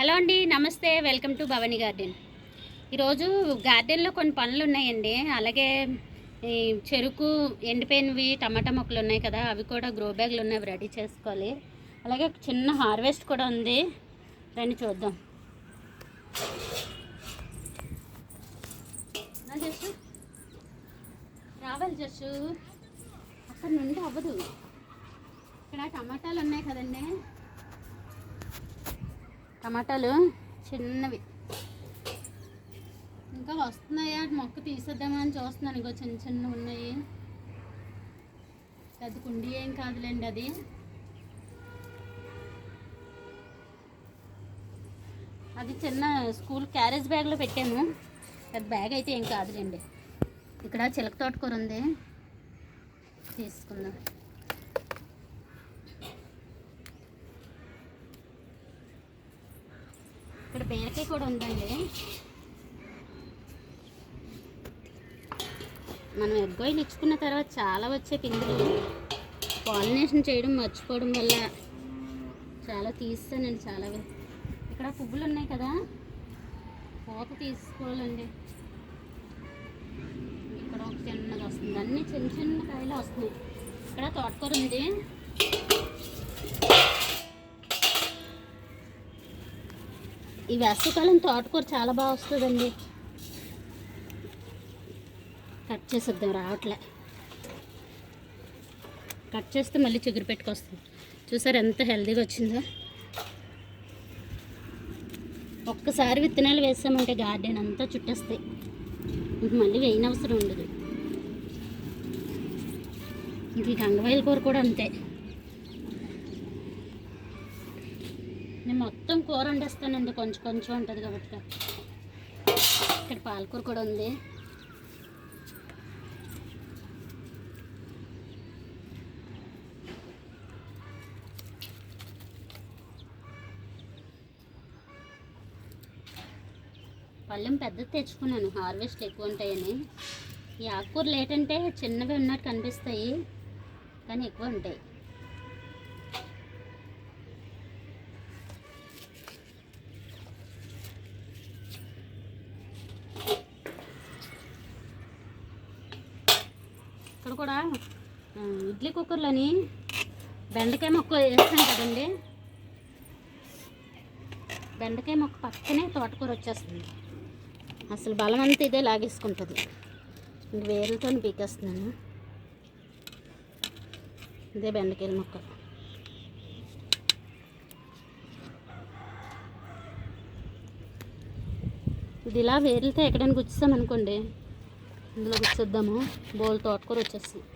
Hello అండి నమస్తే. Welcome to Bhavani garden. ఈరోజు గార్డెన్లో కొన్ని పనులు ఉన్నాయండి. అలాగే ఈ చెరుకు ఎండిపోయినవి టమాటా మొక్కలు ఉన్నాయి కదా అవి కూడా గ్రో బ్యాగ్లు ఉన్నాయి రెడీ చేసుకోవాలి. అలాగే చిన్న హార్వెస్ట్ కూడా ఉంది. రండి చూద్దాం. జస్సు. రావాలి జస్సు. అక్కడ నుండి అవ్వదు. ఇక్కడ టమాటాలు ఉన్నాయి కదండి. టమాటాలు చిన్నవి. ఇంకా వస్తున్నాయా? మొక్క తీసేద్దామని చూస్తున్నాను. ఇంకో చిన్న చిన్న ఉన్నాయి. పెద్ద కుండీ ఏం కాదులేండి అది. అది చిన్న స్కూల్ క్యారేజ్ బ్యాగ్లో పెట్టాము పెద్ద బ్యాగ్ అయితే ఏం కాదులేండి. ఇక్కడ చిలక తోటకూర ఉంది. తీసుకుందాం. ఇక్కడ కూడా ఉందండి. మనం ఎగ్గోయిలు ఇచ్చుకున్న తర్వాత చాలా వచ్చే పిందులు పాలినేషన్ చేయడం మర్చిపోవడం వల్ల చాలా తీస్తానండి చాలా. ఇక్కడ పువ్వులు ఉన్నాయి కదా పూత తీసుకోవాలండి. ఇక్కడ ఒక చిన్నది వస్తుంది. అన్నీ చిన్న చిన్న కాయలు వస్తున్నాయి. ఇక్కడ తోటకూర ఉంది. ఈ వేసవికాలం తోటకూర చాలా బాగా వస్తుందండి. కట్ చేసేద్దాం రావట్లే. కట్ చేస్తే మళ్ళీ చిగురు పెట్టుకొస్తుంది. చూసారు ఎంత హెల్దీగా వచ్చిందో? ఒక్కసారి విత్తనాలు వేసామంటే గార్డెన్ అంతా చుట్టేస్తాయి. ఇంక మళ్ళీ వేయనవసరం ఉండదు. ఇంక ఈ కూర కూడా అంతే. నేను మొత్తం కూర వండేస్తానండి కొంచెం కొంచెం ఉంటుంది కాబట్టి. ఇక్కడ పాలకూర కూడా ఉంది. పళ్ళెం పెద్దది తెచ్చుకున్నాను. హార్వెస్ట్ ఎక్కువ ఉంటాయని. ఈ ఆకుకూరలు ఏంటంటే చిన్నవి ఉన్నట్టు కనిపిస్తాయి. కానీ ఎక్కువ ఉంటాయి ఇక్కడ కూడా ఇడ్లీ కుక్కర్లోని బెండకాయ మొక్క వేస్తాం కదండి. బెండకాయ మొక్క పక్కనే తోటకూర వచ్చేస్తుంది. అసలు బలం అంతా ఇదే లాగేసుకుంటుంది. ఇంక వేరులతో పీకేస్తున్నాను. ఇదే బెండకాయల మొక్క. ఇది ఇలా వేర్లతో ఎక్కడానికి వచ్చేసామనుకోండి ఇందులో వచ్చేద్దాము బౌల్ తోటకూర వచ్చేస్తుంది.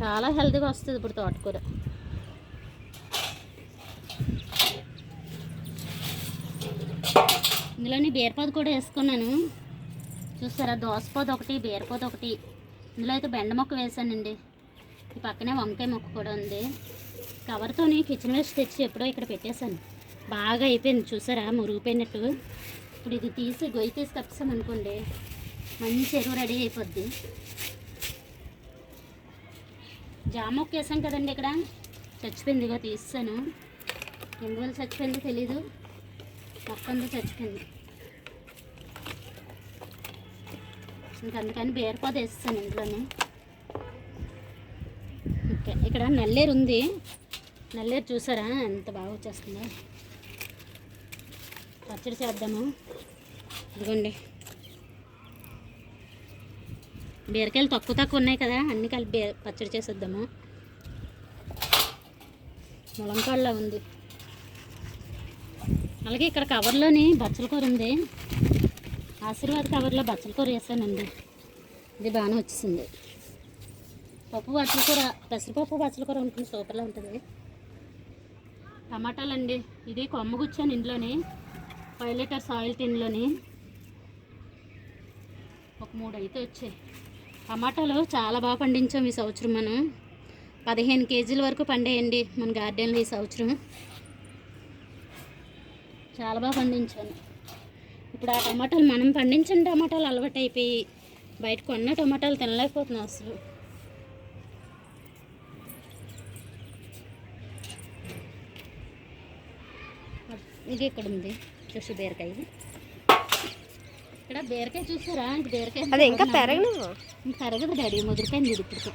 చాలా హెల్తీగా వస్తుంది ఇప్పుడు తోటకూర. ఇందులోని బీరపాద కూడా వేసుకున్నాను. చూసారా? దోసపోదు ఒకటి బీరపోదు ఒకటి. ఇందులో అయితే బెండ మొక్క వేసానండి. ఈ పక్కనే వంకాయ మొక్క కూడా ఉంది. కవర్తోని కిచెన్ వేస్ట్ తెచ్చి ఎప్పుడో ఇక్కడ పెట్టేశాను. బాగా అయిపోయింది చూసారా? మురిగిపోయినట్టు. ఇప్పుడు ఇది తీసి గొయ్యి తీసి కప్పామనుకోండి మంచి ఎరువు రెడీ అయిపోద్ది. జామొక్క వేసాం కదండి ఇక్కడ. చచ్చిపోయింది ఇక తీస్తాను. ఎందువల్ల చచ్చిపోయిందో తెలీదు. మొక్కంతా చచ్చిపోయింది. ఇంకా అందుకని బీరపాద వేస్తాను ఇంట్లోనే. ఓకే ఇక్కడ నల్లేరు ఉంది. నల్లేరు చూసారా? ఎంత బాగా వచ్చేస్తుందో. పచ్చడి చేద్దాము. ఇదిగోండి. బీరకాయలు తక్కువ తక్కువ ఉన్నాయి కదా అన్ని కలిపి బీ- పచ్చడి చేసేద్దాము. ములంకాడలా ఉంది. అలాగే ఇక్కడ కవర్లోని బచ్చల కూర ఉంది. ఆశీర్వాద్ కవర్లో బచ్చల కూర వేసానండి. ఇది బాగానే వచ్చేసింది. పప్పు బచ్చల కూర పెసరపప్పు బచ్చల కూర ఉంటుంది సూపర్లో ఉంటుంది. టమాటాలండి. ఇది కొమ్మ గుచ్చాను ఇంట్లోని. ఫైవ్ లీటర్స్ ఆయిల్ టిన్లోని ఒక మూడు అయితే వచ్చాయి. టమాటాలు చాలా బాగా పండించాం ఈ సంవత్సరం మనం. పదిహేను కేజీల వరకు పండేయండి మన గార్డెన్లో ఈ సంవత్సరం. చాలా బాగా పండించాను ఇప్పుడు ఆ టమాటాలు మనం పండించిన టమాటాలు అలవాటు అయిపోయి బయట కొన్న టమాటాలు తినలేకపోతున్నాం అసలు. ఇది ఇక్కడ ఉంది. చూసి బీరకాయ. ఇక్కడ బీరకాయ చూసారా? ఇది బీరకాయ అది ఇంకా పెరగను. ఇంక పెరగదు డాడీ ముదిరిపోయింది ఇది ఇప్పుడు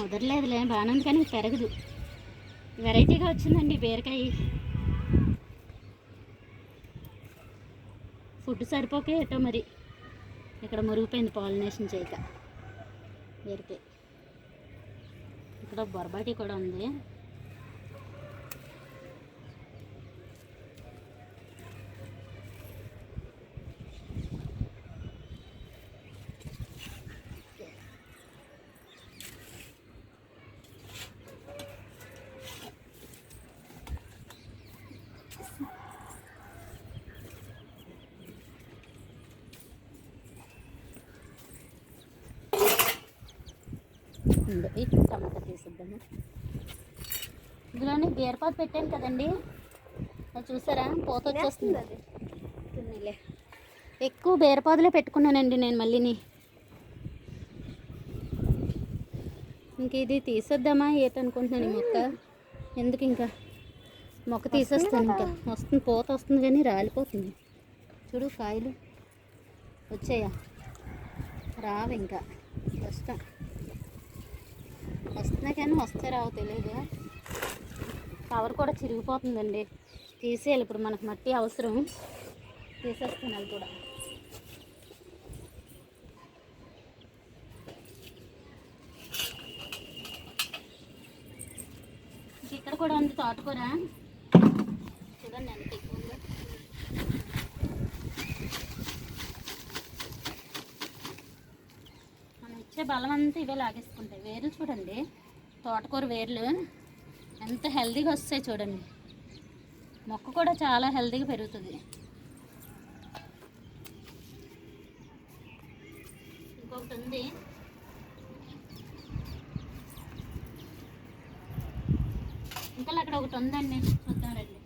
ముదరలేదులే బాగానే ఉంది కానీ పెరగదు. వెరైటీగా వచ్చిందండి బీరకాయ. ఫుడ్ సరిపోకే ఎటో మరి. ఇక్కడ మురిగిపోయింది పాలినేషన్ చేయక. బీరకాయ. ఇక్కడ బొరబాటి కూడా ఉంది. ఉండు, ఈ టమాటా తీసిద్దాము. ఇందులోని బీరపాదు పెట్టాను కదండి. అది చూసారా? పోత వచ్చేస్తుంది. అది తిన్నలే ఎక్కువ బీరపాదులే పెట్టుకున్నానండి నేను మళ్ళీని. ఇంక ఇది తీసేద్దామా? ఏటనుకుంటున్నాను మొక్క? ఎందుకు ఇంకా? మొక్క తీసేస్తాను ఇంకా. వస్తుంది పోత వస్తుంది కానీ రాలిపోతుంది. చూడు కాయలు. వచ్చాయా? రావు ఇంకా. కష్టం. వస్తున్నాయి కానీ వస్తే రావు తెలియదు కవర్ కూడా చిరిగిపోతుందండి. తీసేయాలి ఇప్పుడు మనకు మట్టి అవసరం. తీసేస్తాను అది కూడా ఇక్కడ కూడా ఉంది తోటకూర. చూడండి ఎంత వచ్చే బలం అంతా ఇవే లాగేసుకుంటాయి. వేర్లు చూడండి. తోటకూర వేర్లు ఎంత హెల్దీగా వస్తాయి చూడండి. మొక్క కూడా చాలా హెల్దీగా పెరుగుతుంది. ఇంకొకటి ఉంది. ఇంకా అక్కడ ఒకటి ఉందండి. చూద్దాం రండి.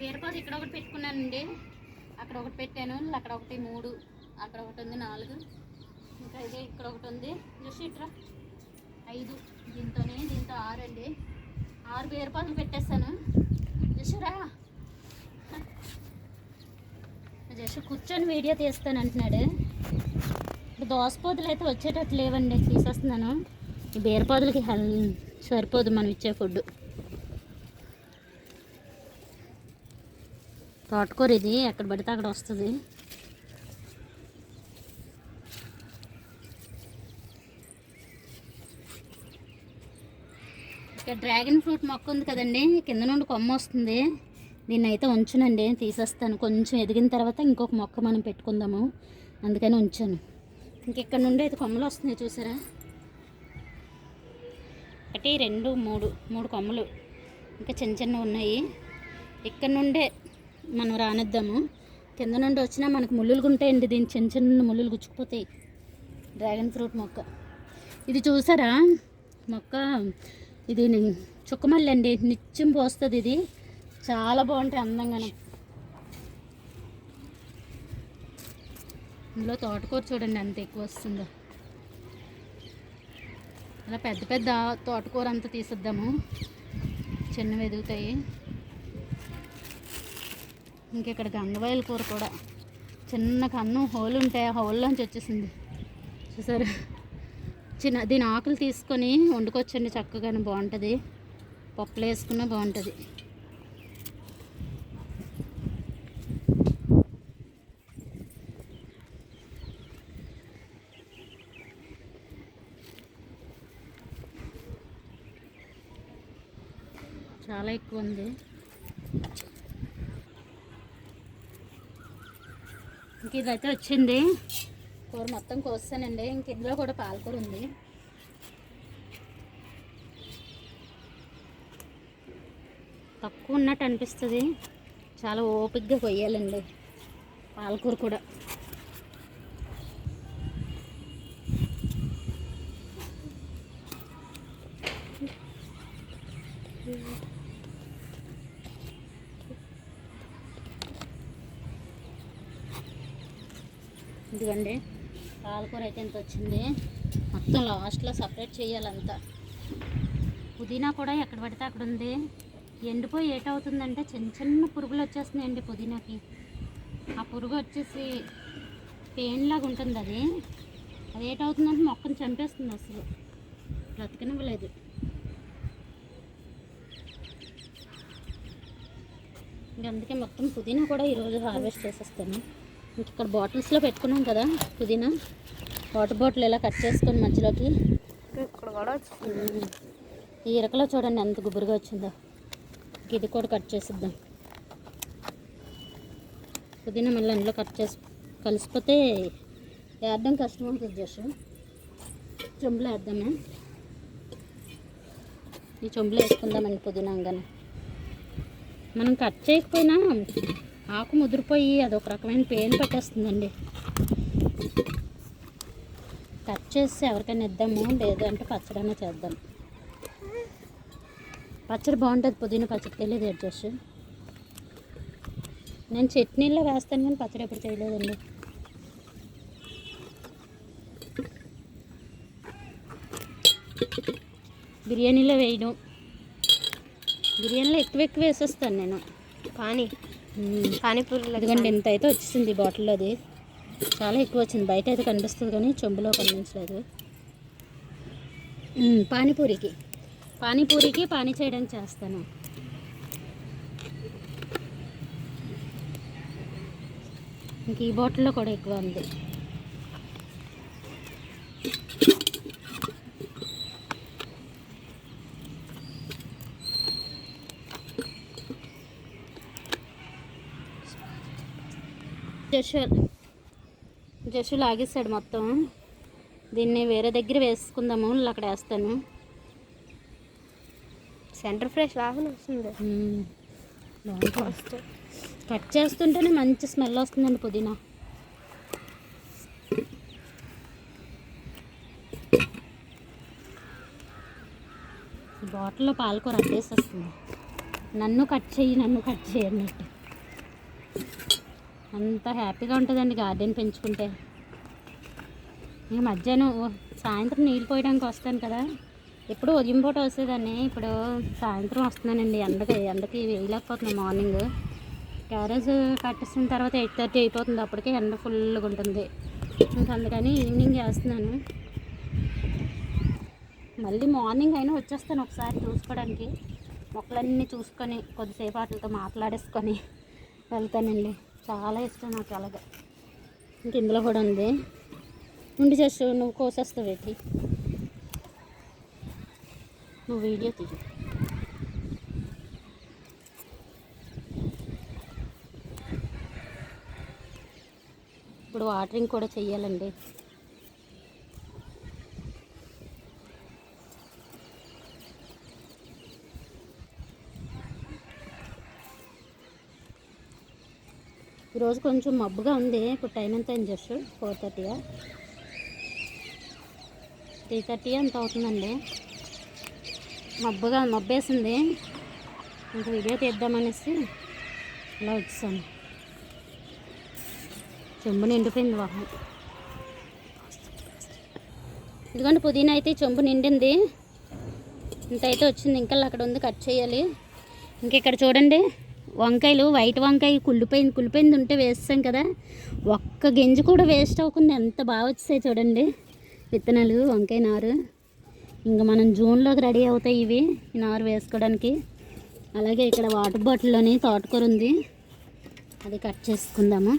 బీరపాదు ఇక్కడ ఒకటి పెట్టుకున్నానండి. అక్కడ ఒకటి పెట్టాను అక్కడ ఒకటి మూడు అక్కడ ఒకటి ఉంది నాలుగు. ఇంకా ఇదే ఇక్కడ ఒకటి ఉంది జస్ట్ ఇట్రా. ఐదు. దీంతోనే దీంతో ఆరు అండి. ఆరు బీరపాదులు పెట్టేస్తాను జస్ట్ జస్ట్ కూర్చొని వీడియో తీస్తాను అంటున్నాడు. ఇప్పుడు దోసపోతులు అయితే వచ్చేటట్టు లేవండి తీసేస్తున్నాను. ఈ బీరపాదులకి హెల్ సరిపోదు మనం ఇచ్చే ఫుడ్ తోటకూర ఇది ఎక్కడ పడితే అక్కడ వస్తుంది. ఇక్కడ డ్రాగన్ ఫ్రూట్ మొక్క ఉంది కదండి. కింద నుండి కొమ్మ వస్తుంది. దీన్ని అయితే ఉంచునండి. తీసేస్తాను. కొంచెం ఎదిగిన తర్వాత ఇంకొక మొక్క మనం పెట్టుకుందాము. అందుకని ఉంచాను. ఇంక ఇక్కడ నుండి అయితే కొమ్మలు వస్తున్నాయి చూసారా? ఒకటి రెండు మూడు మూడు కొమ్మలు. ఇంకా చిన్న చిన్నవి ఉన్నాయి. ఇక్కడ నుండే మనం రానిద్దాము. కింద నుండి వచ్చినా మనకు ముళ్ళులు ఉంటాయండి దీని చిన్న చిన్న ముళ్ళులు గుచ్చుకుపోతాయి డ్రాగన్ ఫ్రూట్ మొక్క. ఇది చూసారా? మొక్క ఇది చుక్కమల్లి అండి. నిత్యం పోస్తుంది ఇది. చాలా బాగుంటాయి అందంగానే. ఇందులో తోటకూర చూడండి అంత ఎక్కువ వస్తుందో. అలా పెద్ద పెద్ద తోటకూర అంతా తీసిద్దాము. చిన్నవి ఎదుగుతాయి. ఇంక ఇక్కడ గంగవాయల కూర కూడా. చిన్న కన్ను హోల్ ఉంటాయి ఆ హోల్లోంచి వచ్చేసింది. చూసారు? చిన్న దీని ఆకులు తీసుకొని వండుకొచ్చండి చక్కగానే బాగుంటుంది. పప్పులు వేసుకున్నా బాగుంటుంది. చాలా ఎక్కువ ఉంది. మనకి ఇదైతే వచ్చింది. కూర మొత్తం కోస్తానండి. ఇంక ఇందులో కూడా పాలకూర ఉంది. తక్కువ ఉన్నట్టు అనిపిస్తుంది. చాలా ఓపిక్గా కొయ్యాలండి. పాలకూర కూడా. ఇదిగండి పాలకూర అయితే ఎంత వచ్చింది. మొత్తం లాస్ట్లో సపరేట్ చేయాలంతా. పుదీనా కూడా ఎక్కడ పడితే అక్కడ ఉంది. ఎండిపోయి ఏటవుతుందంటే చిన్న చిన్న పురుగులు వచ్చేస్తున్నాయండి పుదీనాకి. ఆ పురుగు వచ్చేసి పెయిన్లాగా ఉంటుంది అది. అది ఏటవుతుందంటే మొక్కను చంపేస్తుంది అసలు. బ్రతకనివ్వలేదు. ఇంక అందుకే మొత్తం పుదీనా కూడా ఈరోజు హార్వెస్ట్ చేసేస్తాను. ఇక్కడ బాటిల్స్లో పెట్టుకున్నాం కదా పుదీనా. వాటర్ బాటిల్ ఇలా కట్ చేసుకొని మధ్యలోకి? ఈ ఇరకలో చూడండి ఎంత గుబురుగా వచ్చిందో. ఇది కూడా కట్ చేసిద్దాం. పుదీనా మళ్ళీ అందులో కట్ చేసి కలిసిపోతే వేద్దాం కష్టం అవుతుంది జస్ట్ చెంబులో వేద్దామే? ఈ చెంబులో వేసుకుందామండి పుదీనా అంగానే. మనం కట్ చేయకపోయినా ఆకు ముదిరిపోయి అదొక రకమైన పెయిన్ పెట్టేస్తుందండి. కట్ చేసి ఎవరికైనా ఇద్దాము లేదంటే పచ్చడైనా చేద్దాం. పచ్చడి బాగుంటుంది పుదీనా పచ్చడి తెలియదు అడ్జస్ట్. నేను చట్నీలో వేస్తాను కానీ పచ్చడి ఎప్పుడు చేయలేదండి. బిర్యానీలో వేయడం బిర్యానీలో ఎక్కువ ఎక్కువ వేసేస్తాను నేను. కానీ పానీపూరి ఇదిగోండి ఇంత అయితే వచ్చింది బాటిల్ అది. చాలా ఎక్కువ వచ్చింది. బయట అయితే కనిపిస్తుంది కానీ చెంబులో కనిపించలేదు. పానీపూరికి. పానీపూరికి పానీ చేయడానికి చేస్తాను. ఇంక ఈ బాటిల్లో కూడా ఎక్కువ ఉంది. జషు జషు లాగేస్తాడు మొత్తం. దీన్ని వేరే దగ్గర వేసుకుందాము అక్కడ వేస్తాను. సెంటర్ ఫ్రెష్ లాగా వస్తుంది. కట్ చేస్తుంటేనే మంచి స్మెల్ వస్తుందండి పుదీనా. బాటిల్లో పాలకూర అడ్డేసి వస్తుంది నన్ను కట్ చేయి నన్ను కట్ చేయి అన్నట్టు. అంత హ్యాపీగా ఉంటుందండి గార్డెన్ పెంచుకుంటే. నేను మధ్యాహ్నం సాయంత్రం నీళ్ళు పోయడానికి వస్తాను కదా. ఎప్పుడు ఉదయం పూట వచ్చేదాన్ని ఇప్పుడు సాయంత్రం వస్తున్నానండి ఎండకి ఎండకి వేయలేకపోతున్నాను మార్నింగ్. క్యారేజ్ కట్టేసిన తర్వాత ఎయిట్ థర్టీ అయిపోతుంది అప్పటికే ఎండ ఫుల్గా ఉంటుంది. ఇంకా అందుకని ఈవినింగ్ చేస్తున్నాను. మళ్ళీ మార్నింగ్ అయినా వచ్చేస్తాను ఒకసారి చూసుకోవడానికి. మొక్కలన్నీ చూసుకొని కొద్దిసేపు వాటితో మాట్లాడేసుకొని వెళ్తానండి. చాలా ఇష్టం నాకు అలాగా. ఇంక ఇందులో కూడా ఉంది. ఉండి చేస్తూ నువ్వు కోసేస్తావు ఏంటి? నువ్వు వీడియో తీయ. ఇప్పుడు వాటరింగ్ కూడా చెయ్యాలండి. ఈరోజు కొంచెం మబ్బుగా ఉంది. ఇప్పుడు టైం ఎంత అయింది జస్ట్ ఫోర్ థర్టీయా? త్రీ థర్టీ ఎంత అవుతుందండి? మబ్బుగా మబ్బేసింది. ఇంక వీడియో తీద్దామనేసి ఇలా వచ్చాను. చెంబు నిండిపోయింది వాహనం. ఇదిగోండి పుదీనా అయితే చెంబు నిండింది. ఇంత అయితే వచ్చింది. ఇంకా అక్కడ ఉంది కట్ చేయాలి. ఇంక ఇక్కడ చూడండి. వంకాయలు వైట్ వంకాయ కుళ్ళిపోయింది కుళ్ళిపోయింది ఉంటే వేస్తాం కదా. ఒక్క గింజ కూడా వేస్ట్ అవ్వకుండా ఎంత బాగా వచ్చాయి చూడండి. విత్తనాలు వంకాయ నారు. ఇంకా మనం జూన్లోకి రెడీ అవుతాయి ఇవి ఈ నారు వేసుకోవడానికి. అలాగే ఇక్కడ వాటర్ బాటిల్లోని తోటకూర ఉంది. అది కట్ చేసుకుందాము.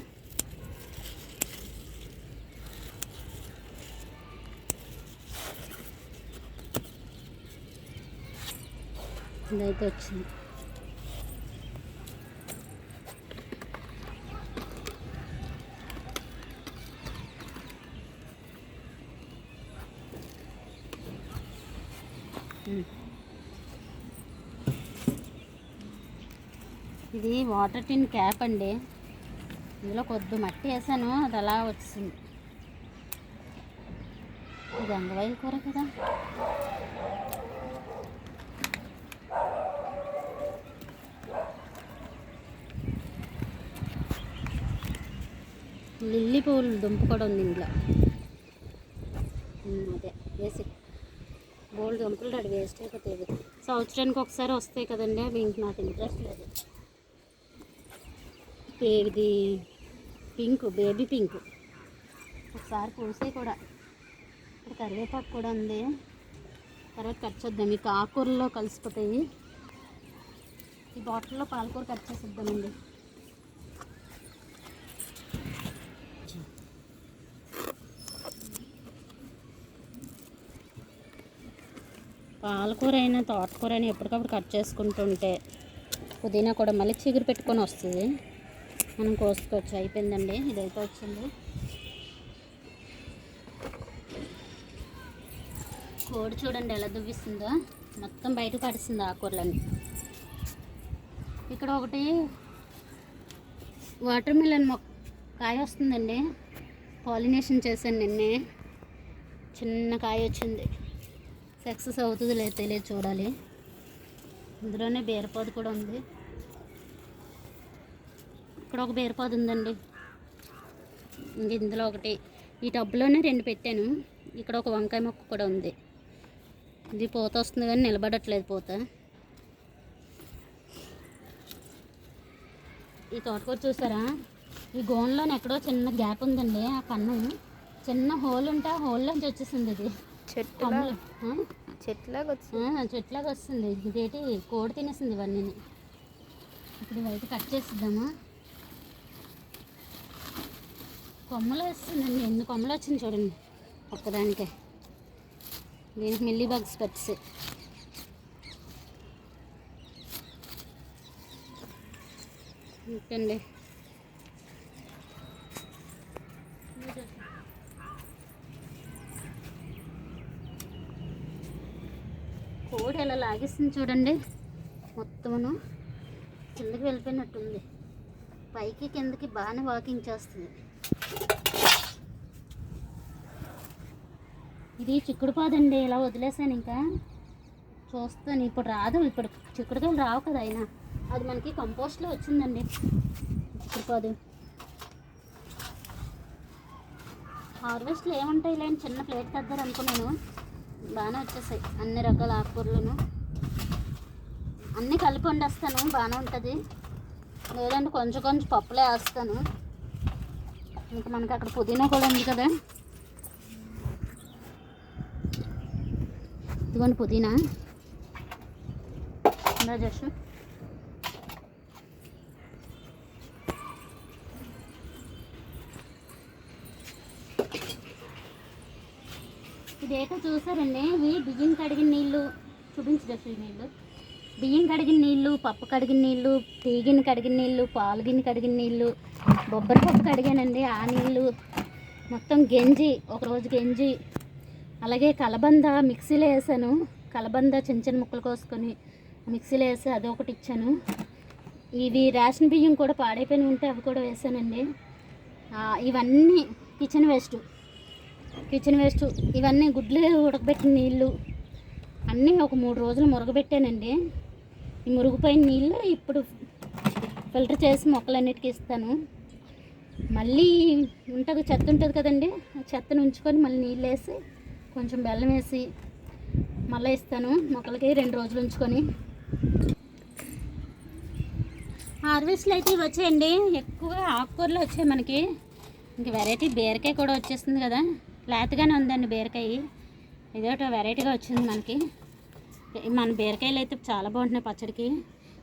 ఇదైతే వచ్చింది. ఇది వాటర్ టిన్ క్యాప్ అండి. ఇందులో కొద్ది మట్టి వేసాను అది అలా వచ్చింది. ఇది అంగవాయి కూర కదా. లిల్లీ పువ్వులు దుంప కూడా ఉంది ఇంట్లో అదే వేసి. బోల్డ్ దుంపలు రెడీ వేస్ట్ అయిపోతాయి సంవత్సరానికి ఒకసారి వస్తాయి కదండి అవి ఇంక నాకు ఇంట్రెస్ట్ లేదు. ఇది పింక్ బేబీ పింక్. ఒకసారి పూసే కూడా ఇక్కడ కరివేపాకు కూడా ఉంది. తర్వాత కట్ చేద్దాం. మీకు ఆకుకూరలో కలిసిపోతాయి. ఈ బాటిల్లో పాలకూర కట్ చేసేద్దామండి. పాలకూర అయినా తోటకూర అయినా ఎప్పటికప్పుడు కట్ చేసుకుంటుంటే పుదీనా కూడా మళ్ళీ చిగురు పెట్టుకొని వస్తుంది. మనం కోసుకోవచ్చు అయిపోయిందండి. ఇదైతే వచ్చింది. కోడి చూడండి ఎలా దువ్విస్తుందో. మొత్తం బయట పడుతుంది ఆకుకూరలన్నీ. ఇక్కడ ఒకటి వాటర్ మిలన్ మొక్క కాయ వస్తుందండి. పాలినేషన్ చేశాను నిన్నే. చిన్న కాయ వచ్చింది. సక్సెస్ అవుతుంది లేదు తెలియదు చూడాలి. ఇందులోనే బీరపాదు కూడా ఉంది. ఇక్కడ ఒక బీరపాదు ఉందండి. ఇంక ఇందులో ఒకటి. ఈ టబ్లోనే రెండు పెట్టాను. ఇక్కడ ఒక వంకాయ మొక్క కూడా ఉంది. ఇది పూత వస్తుంది కానీ నిలబడట్లేదు పూత. ఈ తోటకూర చూసారా? ఈ గోన్లోనే ఎక్కడో చిన్న గ్యాప్ ఉందండి ఆ కన్ను. చిన్న హోల్ ఉంటే ఆ హోల్లోంచి వచ్చేసింది ఇది. చెట్టు? చెట్లాగా వచ్చింది చెట్లాగా వస్తుంది. ఇదేంటి కోడి తినేసింది ఇవన్నీ ఇప్పుడు ఇవైతే కట్ చేసిద్దామా? కొమ్మలు వస్తుందండి ఎన్ని కొమ్మలు వచ్చింది చూడండి. ఒక్కదానికే దీనికి మిల్లీ బగ్స్ కట్స్ ఇంకండి కోడి ఎలా లాగేస్తుంది చూడండి. మొత్తమును కిందకి వెళ్ళిపోయినట్టుంది. పైకి కిందకి బాగానే వాకింగ్ చేస్తుంది. ఇది చిక్కుడు అండి ఇలా వదిలేసాను ఇంకా. చూస్తాను ఇప్పుడు రాదు ఇప్పుడు చిక్కుడుకాయలు రావు కదా అయినా. అది మనకి కంపోస్ట్లో వచ్చిందండి చిక్కుడు పాదు హార్వెస్ట్లో ఏముంటాయి లేని చిన్న ప్లేట్ తెద్దారు అనుకున్నాను. బాగానే వచ్చేసాయి అన్ని రకాల ఆకుకూరలను. అన్నీ కలిపి వండేస్తాను బాగానే ఉంటుంది. లేదంటే కొంచెం కొంచెం పప్పులే వేస్తాను. ఇంకా మనకి అక్కడ పుదీనా కూడా ఉంది కదా. ఇదిగోండి పుదీనా. ఉందా జస్ట్. ఇదేటో చూసారండి? ఇవి బియ్యం కడిగిన నీళ్ళు. చూపించచ్చు ఈ నీళ్ళు. బియ్యం కడిగిన నీళ్ళు పప్పు కడిగిన నీళ్ళు టీగిన కడిగిన నీళ్ళు పాలు గిన్నె కడిగిన నీళ్ళు. బొబ్బరి పప్పు కడిగానండి. ఆ నీళ్ళు మొత్తం గెంజి ఒకరోజు గెంజి. అలాగే కలబంద మిక్సీలో వేసాను. కలబంద చిన్న చిన్న ముక్కలు కోసుకొని మిక్సీలో వేసి అదొకటి ఇచ్చాను. ఇవి రేషన్ బియ్యం కూడా పాడైపోయిన ఉంటే అవి కూడా వేసానండి. ఇవన్నీ కిచెన్ వేస్ట్. Kitchen waste. ఇవన్నీ గుడ్లు ఉడకబెట్టిన నీళ్ళు అన్నీ ఒక మూడు రోజులు మురగబెట్టానండి. ఈ మురుగుపోయిన నీళ్ళు ఇప్పుడు ఫిల్టర్ చేసి మొక్కలన్నిటికీ ఇస్తాను. మళ్ళీ ఉంటుంది చెత్త ఉంటుంది కదండి ఆ చెత్తను ఉంచుకొని మళ్ళీ నీళ్ళు వేసి కొంచెం బెల్లం వేసి మళ్ళీ ఇస్తాను మొక్కలకి రెండు రోజులు ఉంచుకొని. హార్వెస్ట్లు అయితే ఇవి వచ్చాయండి. ఎక్కువగా ఆకుకూరలు వచ్చాయి మనకి. ఇంక వెరైటీ బీరకాయ కూడా వచ్చేస్తుంది కదా. లేతగానే ఉందండి బీరకాయ. ఇదొక వెరైటీగా వచ్చింది మనకి. మన బీరకాయలు అయితే చాలా బాగుంటున్నాయి పచ్చడికి.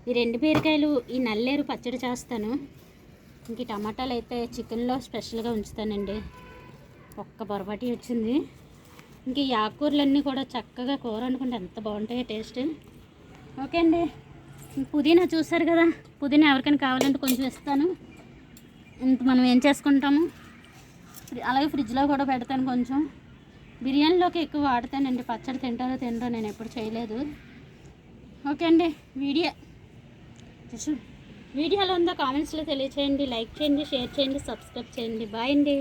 ఈ రెండు బీరకాయలు ఈ నల్లేరు పచ్చడి చేస్తాను. ఇంక టమాటాలు అయితే చికెన్లో స్పెషల్గా ఉంచుతానండి. ఒక్క పొరపాటి వచ్చింది. ఇంక ఈ ఆకుకూరలన్నీ కూడా చక్కగా కూర వండుకుంటే ఎంత బాగుంటాయో టేస్ట్. ఓకే అండి. పుదీనా చూసారు కదా? పుదీనా ఎవరికైనా కావాలంటే కొంచెం ఇస్తాను. ఇంత మనం ఏం చేసుకుంటాము? అలాగే ఫ్రిడ్జ్లో కూడా పెడతాను కొంచెం. బిర్యానీలోకి ఎక్కువ వాడతానండి. పచ్చడి తింటారో తినరో నేను ఎప్పుడు చేయలేదు. ఓకే అండి. వీడియో వీడియోలో వీడియో ఎలా ఉందో కామెంట్స్లో తెలియచేయండి. లైక్ చేయండి షేర్ చేయండి సబ్స్క్రైబ్ చేయండి. బాయ్ అండి.